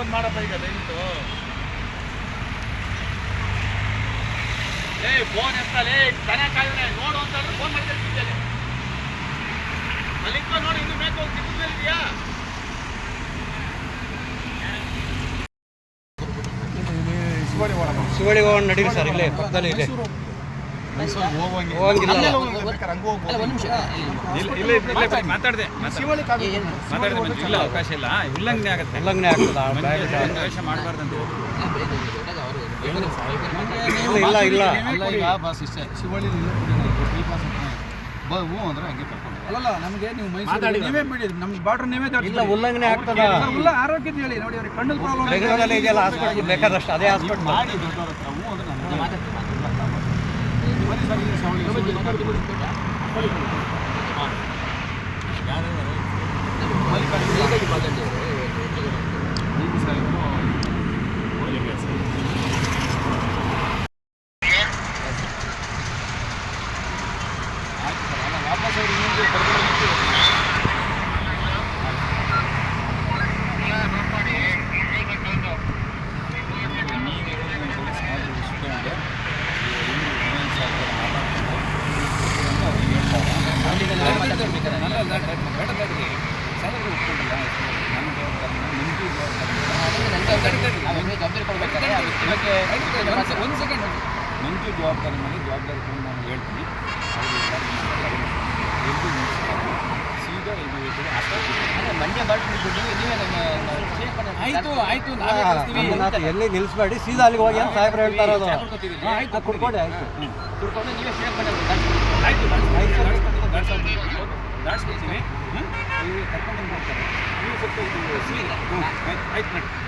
ಒಂದು ಮಾಡಪ್ಪ ಈಗ, ದಯವಿಟ್ಟು. ಏ ಫೋನ್ ಎತ್ತಲೇ ದನ ಕಾಯೋನೆ. ನೋಡು ಅಂತ ಅಂದ್ರೆ ಫೋನ್ ಮಾಡ್ತಿರ್ತಿದ್ದೇನೆ ಅಲ್ಲಿ ನೋಡಿ, ಇನ್ನು ಬೇಕು ಹೋಗಿ ಮೇಲೆ ಇದೆಯಾ? ಶಿವಳಿ ಹೋಗೋಣ ನಡೀರಿ ಸರ್, ಇಲ್ಲೇ ಪಕ್ಕದಲ್ಲಿ ಇಲ್ಲೇ ಮಾತಾಡಿದೆ ಇಲ್ಲ ಅವಕಾಶ ಇಲ್ಲ ಉಲ್ಲಂಘನೆ ಆಗುತ್ತೆ ಉಲ್ಲಂಘನೆ ಆಗ್ತದ ಇಲ್ಲ ಇಲ್ಲ ಬಸ್ ಇಷ್ಟೇ ಶಿವಳ್ಳಿ ಅಂದ್ರೆ ಹಂಗೆ ಕರ್ಕೊಂಡು ಅಲ್ಲಲ್ಲ ನಮಗೆ ನೀವು ಮೈಸೂರು ಮಾತಾಡಿ ನೀವೇ ಮಾಡಿದ್ರಿ ನಮ್ಗೆ ಬಾರ್ಡರ್ ನೀವೇ ಇಲ್ಲ ಉಲ್ಲಂಘನೆ ಆಗ್ತದ ಇಲ್ಲ ಆರೋಗ್ಯದ ಹೇಳಿ ನೋಡಿ ಅವ್ರಿಗೆ ಕಣ್ಣು ಪ್ರಾಬ್ಲಮ್ ಬೇಕಾದಷ್ಟು ಅದೇ ಹಾಸ್ಪಿಟಲ್ ಮಾಡಿ ದೊಡ್ಡವ್ರ ಹತ್ರ ಹ್ಞೂ ಅಂದ್ರೆ ನಾನು ಬನ್ನಿ ಸರ್ ಇಲ್ಲಿ ಶಿವಳ್ಳಿ ನೀವು ಸರ್ ಇವರು ಆಯ್ತು ಸರ್ ಅಲ್ಲ ವಾಪಸ್ ಅವ್ರು ಇನ್ನೊಂದು ಬರ್ಬೋದು ಜವಾಬ್ದಾರಿ ಕೊಡ್ಬೇಕಾದ್ರೆ ಒಂದು ಸೆಕೆಂಡ್ ನಂಗೆ ಜವಾಬ್ದಾರಿ ಮೇಲೆ ಜವಾಬ್ದಾರಿ ತಗೊಂಡು ನಾನು ಹೇಳ್ತೀನಿ ಎಲ್ಲರೂ. ಸೀದಾ ಇದು ಮಂಡ್ಯ ನೀವೇ ನಮ್ಮ ಆಯಿತು ಆಯ್ತು ನಾವೇ ಕಳಿಸ್ತೀವಿ ಎಲ್ಲಿ ನಿಲ್ಲಿಸ್ಬೇಡಿ ಸೀದಾ ಅಲ್ಲಿಗೆ ಹೋಗಿ ಅಂತ ಸಾಹೇಬ್ರು ಹೇಳ್ತಾ ಇರೋದು ಆಯ್ತು ಕುಡ್ಕೊಡಿ ಆಯ್ತು ಕುಡ್ಕೊಂಡು ನೀವೇ ಸೇಫ್ ಮಾಡಿ ಆಯ್ತು ದಾಟ್ಸ್ಕೊಳ್ತೀವಿ ನೀವು ಕರ್ಕೊಂಡು ಬಂದು ಮಾಡ್ತಾರೆ ನೀವು ಸ್ವಲ್ಪ ಇದು ಸೀದಾ ಹ್ಞೂ ಆಯ್ತು ಆಯ್ತು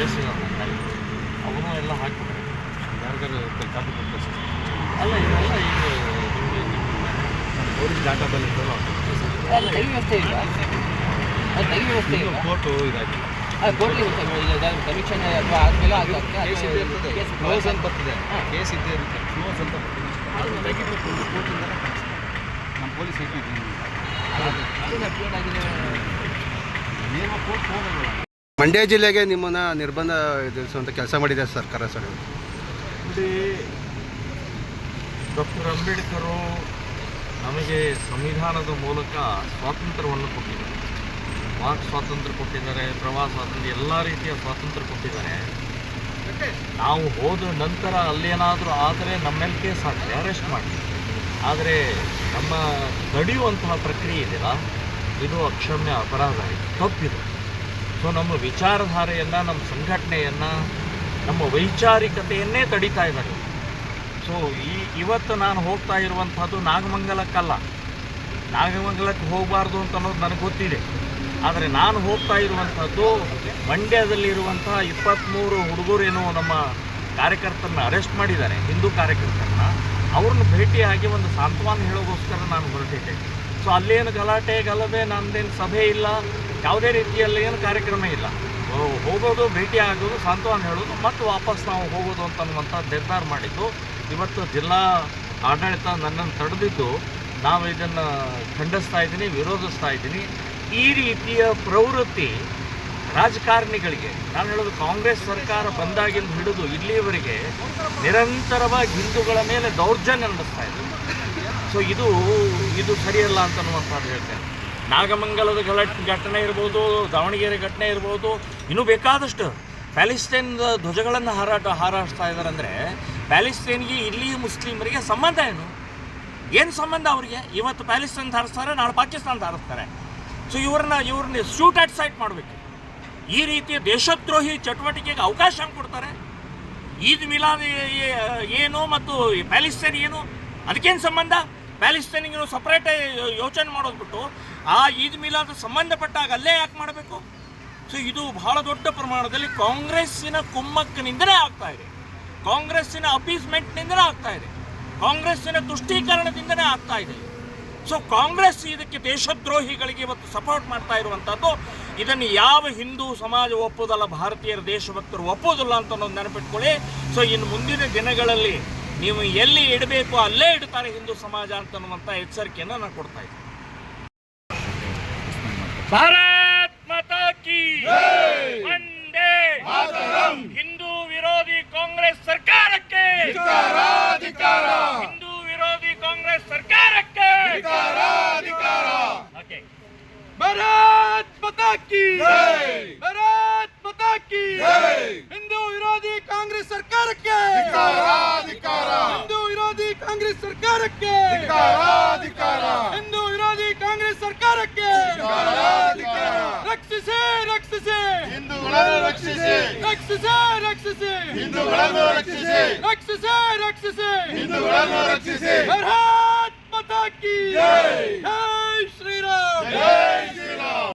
ಕೇಸ್ ಇದಾವೆ ಅವನು ಎಲ್ಲ ಹಾಕ್ಬಿಟ್ರೆ ಯಾರಿಗಾರು ಕಾಪಿ ಕೊಡ್ತಾರೆ ಅಲ್ಲ ಇದೆಲ್ಲ ಈಗ ನಿಮಗೆ ಅವ್ರಿಗೆ ಡಾಟಾ ಬಂದಿದ್ದಲ್ಲ ಅದು ತೆಗಿ ವ್ಯವಸ್ಥೆ ಇಲ್ಲ ಅದು ತೆಗಿ ವ್ಯವಸ್ಥೆ ಇಲ್ಲ ಫೋಟೋ ಇದಾಗಿಲ್ಲ ಅದು ಕೋರ್ಟ್ಲಿ ಕಮಿಷನ್ ಅಥವಾ ಆದ್ಮೇಲೆ ಅದು ಕೇಸ್ ಕ್ಲೋಸ್ ಅಂತ ಬರ್ತಿದೆ. ಕೇಸ್ ಇದ್ದೇ ಇರುತ್ತೆ ಕ್ಲೋಸ್ ಅಂತ ಬರ್ತಿದೆ ಕಳಿಸ್ತಾರೆ ನಮ್ಮ ಪೊಲೀಸ್ ಆಗಿದೆ ನೇಮ ಕೋರ್ಟ್ ಹೋಗಲ್ಲ ಮಂಡ್ಯ ಜಿಲ್ಲೆಗೆ ನಿಮ್ಮನ್ನ ನಿರ್ಬಂಧ ಎದುರಿಸುವಂಥ ಕೆಲಸ ಮಾಡಿದೆ ಸರ್ಕಾರ ಸರ್. ಇಲ್ಲಿ ಡಾಕ್ಟರ್ ಅಂಬೇಡ್ಕರು ನಮಗೆ ಸಂವಿಧಾನದ ಮೂಲಕ ಸ್ವಾತಂತ್ರ್ಯವನ್ನು ಕೊಟ್ಟಿದ್ದಾರೆ. ವಾಕ್ ಸ್ವಾತಂತ್ರ್ಯ ಕೊಟ್ಟಿದ್ದಾರೆ, ಪ್ರವಾಸ ಸ್ವಾತಂತ್ರ್ಯ, ಎಲ್ಲ ರೀತಿಯ ಸ್ವಾತಂತ್ರ್ಯ ಕೊಟ್ಟಿದ್ದಾರೆ. ನಾವು ಹೋದ ನಂತರ ಅಲ್ಲೇನಾದರೂ ಆದರೆ ಮೇಲೆ ಕೇಸ್ ಹಾಕಿ ಅರೆಸ್ಟ್ ಮಾಡಿ. ಆದರೆ ನಮ್ಮ ತಡೆಯುವಂತಹ ಪ್ರಕ್ರಿಯೆ ಇದೆಯಲ್ಲ, ಇದು ಅಕ್ಷಮ್ಯ ಅಪರಾಧ ತಪ್ಪಿದೆ. ಸೊ ನಮ್ಮ ವಿಚಾರಧಾರೆಯನ್ನು, ನಮ್ಮ ಸಂಘಟನೆಯನ್ನು, ನಮ್ಮ ವೈಚಾರಿಕತೆಯನ್ನೇ ತಡಿತಾ ಇದ್ದಾರೆ. ಸೊ ಈ, ಇವತ್ತು ನಾನು ಹೋಗ್ತಾ ಇರುವಂಥದ್ದು ನಾಗಮಂಗಲಕ್ಕಲ್ಲ ನಾಗಮಂಗಲಕ್ಕೆ ಹೋಗಬಾರ್ದು ಅಂತ ಅನ್ನೋದು ನನಗೆ ಗೊತ್ತಿದೆ. ಆದರೆ ನಾನು ಹೋಗ್ತಾ ಇರುವಂಥದ್ದು ಮಂಡ್ಯದಲ್ಲಿರುವಂತಹ ಇಪ್ಪತ್ತ್ಮೂರು ಹುಡುಗರೇನು ನಮ್ಮ ಕಾರ್ಯಕರ್ತರನ್ನ ಅರೆಸ್ಟ್ ಮಾಡಿದ್ದಾರೆ, ಹಿಂದೂ ಕಾರ್ಯಕರ್ತರನ್ನ. ಅವ್ರನ್ನ ಭೇಟಿಯಾಗಿ ಒಂದು ಸಾಂತ್ವನ ಹೇಳೋಗೋಸ್ಕರ ನಾನು ಹೊರಟಿದ್ದೆ. ಸೊ ಅಲ್ಲೇನು ಗಲಾಟೆ, ಗಲಭೆ, ನಂದೇನು ಸಭೆ ಇಲ್ಲ. ಯಾವುದೇ ರೀತಿಯಲ್ಲಿ ಏನು ಕಾರ್ಯಕ್ರಮ ಇಲ್ಲ. ಹೋಗೋದು, ಭೇಟಿ ಆಗೋದು, ಸಾಂತ್ವನ ಹೇಳೋದು, ಮತ್ತು ವಾಪಸ್ ನಾವು ಹೋಗೋದು ಅಂತ ಅನ್ನುವಂಥ ನಿರ್ಧಾರ ಮಾಡಿದ್ದು. ಇವತ್ತು ಜಿಲ್ಲಾ ಆಡಳಿತ ನನ್ನನ್ನು ತಡೆದಿದ್ದು, ನಾವು ಇದನ್ನು ಖಂಡಿಸ್ತಾ ಇದ್ದೀನಿ, ವಿರೋಧಿಸ್ತಾ ಇದ್ದೀನಿ. ಈ ರೀತಿಯ ಪ್ರವೃತ್ತಿ ರಾಜಕಾರಣಿಗಳಿಗೆ, ನಾನು ಹೇಳೋದು ಕಾಂಗ್ರೆಸ್ ಸರ್ಕಾರ ಬಂದಾಗಿಂದ ಹಿಡಿದು ಇಲ್ಲಿಯವರೆಗೆ ನಿರಂತರವಾಗಿ ಹಿಂದೂಗಳ ಮೇಲೆ ದೌರ್ಜನ್ಯ ನಡೆಸ್ತಾ ಇದೆ. ಸೊ ಇದು ಇದು ಸರಿಯಲ್ಲ ಅಂತ ಅನ್ನುವಂಥದ್ದು ಹೇಳ್ತೇನೆ. ನಾಗಮಂಗಲದ ಘಟನೆ ಇರ್ಬೋದು, ದಾವಣಗೆರೆ ಘಟನೆ ಇರ್ಬೋದು, ಇನ್ನೂ ಬೇಕಾದಷ್ಟು ಪ್ಯಾಲಿಸ್ಟೈನ್ ಧ್ವಜಗಳನ್ನು ಹಾರಾಟ ಹಾರಾಡ್ತಾ ಇದ್ದಾರೆ ಅಂದರೆ ಪ್ಯಾಲಿಸ್ಟೈನ್ಗೆ ಇಲ್ಲಿ ಮುಸ್ಲಿಮರಿಗೆ ಸಂಬಂಧ ಏನು? ಏನು ಸಂಬಂಧ ಅವರಿಗೆ? ಇವತ್ತು ಪ್ಯಾಲಿಸ್ಟೈನ್ ಧಾರಿಸ್ತಾರೆ, ನಾಳೆ ಪಾಕಿಸ್ತಾನ ಧಾರಿಸ್ತಾರೆ. ಸೊ ಇವ್ರನ್ನ ಇವ್ರನ್ನ ಶೂಟ್ ಆಟ್ ಸೈಟ್ ಮಾಡಬೇಕು. ಈ ರೀತಿಯ ದೇಶದ್ರೋಹಿ ಚಟುವಟಿಕೆಗೆ ಅವಕಾಶ ಕೊಡ್ತಾರೆ. ಈದ್ ಮಿಲಾದ್ ಏನು ಮತ್ತು ಪ್ಯಾಲಿಸ್ತೇನ್ ಪ್ಯಾಲಿಸ್ತೈನ್ ಏನು? ಅದಕ್ಕೇನು ಸಂಬಂಧ? ಪ್ಯಾಲಿಸ್ತೈನಿಗೆ ಸಪ್ರೇಟ್ ಯೋಚನೆ ಮಾಡೋದು ಬಿಟ್ಟು ಆ ಈದ್ ಮಿಲಾದ್ ಸಂಬಂಧಪಟ್ಟಾಗ ಅಲ್ಲೇ ಯಾಕೆ ಮಾಡಬೇಕು? ಸೊ ಇದು ಬಹಳ ದೊಡ್ಡ ಪ್ರಮಾಣದಲ್ಲಿ ಕಾಂಗ್ರೆಸ್ಸಿನ ಕುಮ್ಮಕ್ಕನಿಂದಲೇ ಆಗ್ತಾ ಇದೆ. ಕಾಂಗ್ರೆಸ್ಸಿನ ಅಪೀಸ್ಮೆಂಟ್ನಿಂದಲೇ ಆಗ್ತಾ ಇದೆ. ಕಾಂಗ್ರೆಸ್ಸಿನ ತುಷ್ಟೀಕರಣದಿಂದಲೇ ಆಗ್ತಾ ಇದೆ. ಸೊ ಕಾಂಗ್ರೆಸ್ ಇದಕ್ಕೆ ದೇಶದ್ರೋಹಿಗಳಿಗೆ ಇವತ್ತು ಸಪೋರ್ಟ್ ಮಾಡ್ತಾ ಇರುವಂಥದ್ದು, ಇದನ್ನು ಯಾವ ಹಿಂದೂ ಸಮಾಜ ಒಪ್ಪೋದಲ್ಲ, ಭಾರತೀಯರ ದೇಶಭಕ್ತರು ಒಪ್ಪೋದಲ್ಲ ಅಂತ ಅನ್ನೋದು ನೆನಪಿಟ್ಕೊಳ್ಳಿ. ಸೊ ಇನ್ನು ಮುಂದಿನ ದಿನಗಳಲ್ಲಿ ನೀವು ಎಲ್ಲಿ ಇಡಬೇಕು ಅಲ್ಲೇ ಇಡ್ತಾರೆ ಹಿಂದೂ ಸಮಾಜ ಅಂತ ಅನ್ನುವಂಥ ಎಚ್ಚರಿಕೆಯನ್ನು ನಾನು ಕೊಡ್ತಾ ಇದ್ದೀನಿ. ಭಾರತ್ ಮಾತಾ ಕಿ ವಂದೇ ಹಿಂದೂ ವಿರೋಧಿ ಕಾಂಗ್ರೆಸ್ ಸರ್ಕಾರಕ್ಕೆ ಹಿಂದೂ ವಿರೋಧಿ ಕಾಂಗ್ರೆಸ್ ಸರ್ಕಾರಕ್ಕೆ ಭಾರತ್ ಮಾತಾ ಕಿ ಭಾರತ್ ಮಾತಾ ಕಿ ಹಿಂದೂ ವಿರೋಧಿ ಕಾಂಗ್ರೆಸ್ ಸರ್ಕಾರಕ್ಕೆ ಹಿಂದೂ ವಿರೋಧಿ ಕಾಂಗ್ರೆಸ್ ಸರ್ಕಾರಕ್ಕೆ. ಹಿಂದೂ ವಿರೋಧಿ ಕಾಂಗ್ರೆಸ್ ಸರ್ಕಾರಕ್ಕೆ. ರಕ್ಷಿಸಿ ರಕ್ಷಿಸಿ. ಹಿಂದೂಗಳನ್ನು ರಕ್ಷಿಸಿ. ರಕ್ಷಿಸಿ ರಕ್ಷಿಸಿ. ಹಿಂದೂಗಳನ್ನು ರಕ್ಷಿಸಿ. ರಕ್ಷಿಸಿ ರಕ್ಷಿಸಿ. ಹಿಂದೂಗಳನ್ನು ರಕ್ಷಿಸಿ. ಭಾರತ್ ಮಾತಾ ಕಿ ಜೈ ಶ್ರೀರಾಮ್. ಜೈ ಶ್ರೀರಾಮ್.